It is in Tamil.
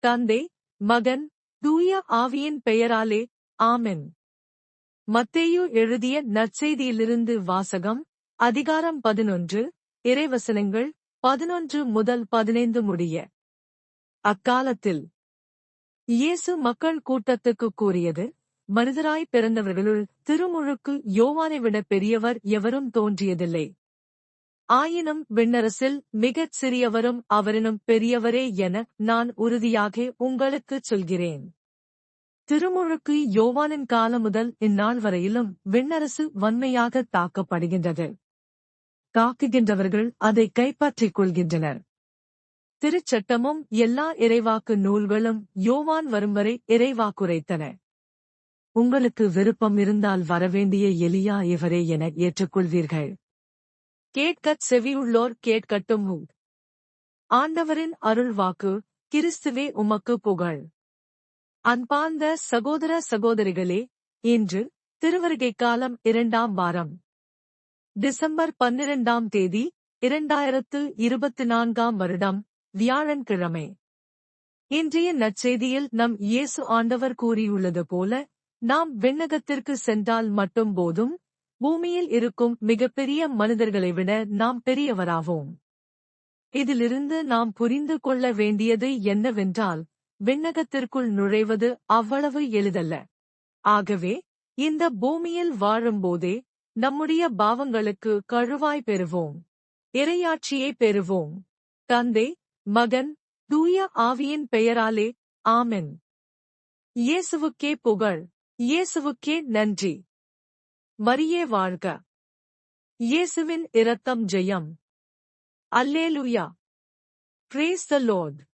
தந்தை மகன் தூய ஆவியின் பெயராலே ஆமென். மத்தேயு எழுதிய நற்செய்தியிலிருந்து வாசகம் அதிகாரம் பதினொன்று இறைவசனங்கள் பதினொன்று முதல் பதினைந்து முடிய. அக்காலத்தில் இயேசு மக்கள் கூட்டத்துக்கு கூறியது மனிதராய் பிறந்தவர்களுள் திருமுழுக்கு யோவானை விட பெரியவர் எவரும் தோன்றியதில்லை. ஆயினும் விண்ணரசில் மிகச் சிறியவரும் அவரினும் பெரியவரே என நான் உறுதியாக உங்களுக்குச் சொல்கிறேன். திருமுழுக்கு யோவானின் காலம் முதல் இந்நாள் வரையிலும் விண்ணரசு வன்மையாக தாக்கப்படுகின்றது. தாக்குகின்றவர்கள் அதை கைப்பற்றிக் கொள்கின்றனர். திருச்சட்டமும் எல்லா இறைவாக்கு நூல்களும் யோவான் வரும் வரை இறைவாக்குரைத்தன. உங்களுக்கு விருப்பம் இருந்தால் வரவேண்டிய எலியா இவரே என ஏற்றுக்கொள்வீர்கள். கேட்கச் செவியுள்ளோர் கேட்கட்டும் ஆண்டவரின் அருள் வாக்கு கிறிஸ்துவே உமக்கு புகழ். அன்பார்ந்த சகோதர சகோதரிகளே இன்று திருவருகை காலம் இரண்டாம் வாரம். டிசம்பர் பன்னிரண்டாம் தேதி இரண்டாயிரத்து இருபத்தி நான்காம் வருடம் வியாழன்கிழமை. இன்றைய நற்செய்தியில் நம் இயேசு ஆண்டவர் கூறியுள்ளது போல நாம் விண்ணகத்திற்கு சென்றால் மட்டும் போதும் பூமியில் இருக்கும் மிகப்பெரிய மனிதர்களை விட நாம் பெரியவராவோம். இதிலிருந்து நாம் புரிந்து கொள்ள வேண்டியது என்னவென்றால் விண்ணகத்திற்குள் நுழைவது அவ்வளவு எளிதல்ல. ஆகவே இந்த பூமியில் வாழும்போதே நம்முடைய பாவங்களுக்கு கழுவாய் பெறுவோம். இரையாட்சியை பெறுவோம். தந்தை மகன் தூய ஆவியின் பெயராலே ஆமென். இயேசுவுக்கே புகழ். இயேசுவுக்கே நன்றி. மரியே வாழ்க. இயேசுவின் இரத்தம் ஜெயம். அல்லேலுயா. பிரேஸ் த லோர்ட்